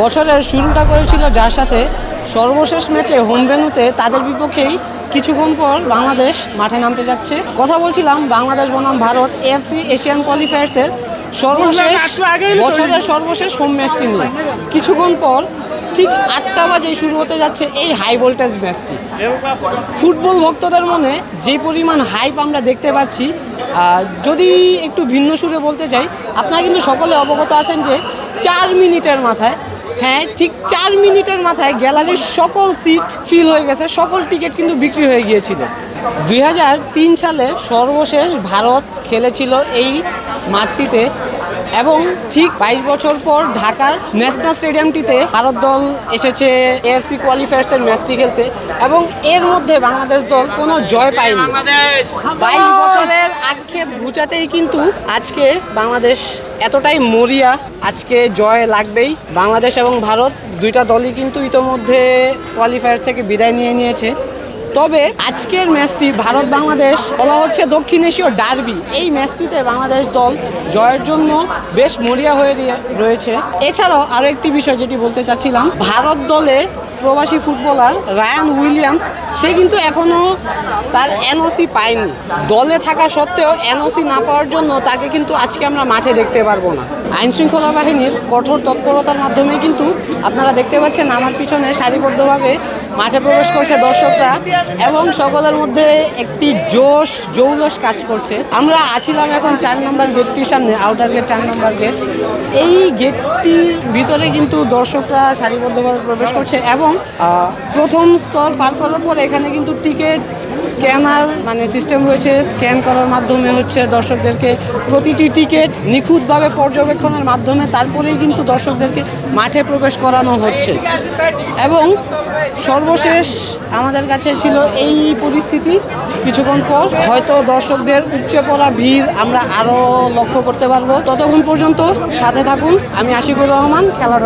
বছরের শুরুটা করেছিল যার সাথে সর্বশেষ ম্যাচে হোম ভেন্যুতে তাদের বিপক্ষেই কিছুক্ষণ পর বাংলাদেশ মাঠে নামতে যাচ্ছে। কথা বলছিলাম বাংলাদেশ বনাম ভারত এফসি এশিয়ান কোয়ালিফায়ার্সের সর্বশেষ বছরের সর্বশেষ হোম ম্যাচটি নিয়ে। কিছুক্ষণ পর ঠিক আটটা বাজে শুরু হতে যাচ্ছে এই হাই ভোল্টেজ ম্যাচটি। ফুটবল ভক্তদের মনে যে পরিমাণ হাইপ আমরা দেখতে পাচ্ছি যদি একটু ভিন্ন সুরে বলতে চাই আপনারা কিন্তু সকলে অবগত আছেন যে চার মিনিটের মাথায় হ্যাঁ ঠিক চার মিনিটের মাথায় গ্যালারির সকল সিট ফিল হয়ে গেছে, সকল টিকিট কিন্তু বিক্রি হয়ে গিয়েছিল। দুই হাজার তিন সালে সর্বশেষ ভারত খেলেছিল এই মাঠটিতে এবং ঠিক বাইশ বছর পর ঢাকার ন্যাশনাল স্টেডিয়ামটিতে ভারত দল এসেছে এএফসি কোয়ালিফায়ার্সের ম্যাচটি খেলতে এবং এর মধ্যে বাংলাদেশ দল কোনো জয় পায়নি। বাইশ বছরের আক্ষেপ ঘুচাতেই কিন্তু আজকে বাংলাদেশ এতটাই মরিয়া আজকে জয় লাগবেই। বাংলাদেশ এবং ভারত দুইটা দলই কিন্তু ইতোমধ্যে কোয়ালিফায়ার্স থেকে বিদায় নিয়ে নিয়েছে। তবে আজকের ম্যাচটি ভারত বাংলাদেশ বলা হচ্ছে দক্ষিণ এশীয় ডার্বি। এই ম্যাচটিতে বাংলাদেশ দল জয়ের জন্য বেশ মরিয়া হয়ে রয়েছে। এছাড়াও আরও একটি বিষয় যেটি বলতে চাচ্ছিলাম, ভারত দলে প্রবাসী ফুটবলার রায়ান উইলিয়ামস, সে কিন্তু এখনও তার এনওসি পায়নি। দলে থাকা সত্ত্বেও এনওসি না পাওয়ার জন্য তাকে কিন্তু আজকে আমরা মাঠে দেখতে পারব না। আইন শৃঙ্খলা বাহিনীর কঠোর তৎপরতার মাধ্যমে কিন্তু আপনারা দেখতে পাচ্ছেন আমার পিছনে সারিবদ্ধভাবে মাঠে প্রবেশ করছে দর্শকরা। এবং সকলের মধ্যে একটি জোশ, জৌলস কাজ করছে। আমরা আছিলাম এখন চার নম্বর গেটটির সামনে আউটার গেট চার নম্বর গেট এই গেটটির ভিতরে কিন্তু দর্শকরা সারিবদ্ধভাবে প্রবেশ করছে এবং প্রথম স্তর পার করার পর এখানে কিন্তু টিকিট স্ক্যানার মানে সিস্টেম রয়েছে। স্ক্যান করার মাধ্যমে হচ্ছে দর্শকদেরকে প্রতিটি টিকিট নিখুঁতভাবে পর্যবেক্ষণের মাধ্যমে তারপরেই কিন্তু দর্শকদেরকে মাঠে প্রবেশ করানো হচ্ছে। এবং সর্বশেষ আমাদের কাছে ছিল এই পরিস্থিতি কিছুক্ষণ পর। হয়তো দর্শকদের উচ্চে পড়া ভিড় আমরা আরও লক্ষ্য করতে পারব। ততক্ষণ পর্যন্ত সাথে থাকুন। আমি আশিকুর রহমান খেলা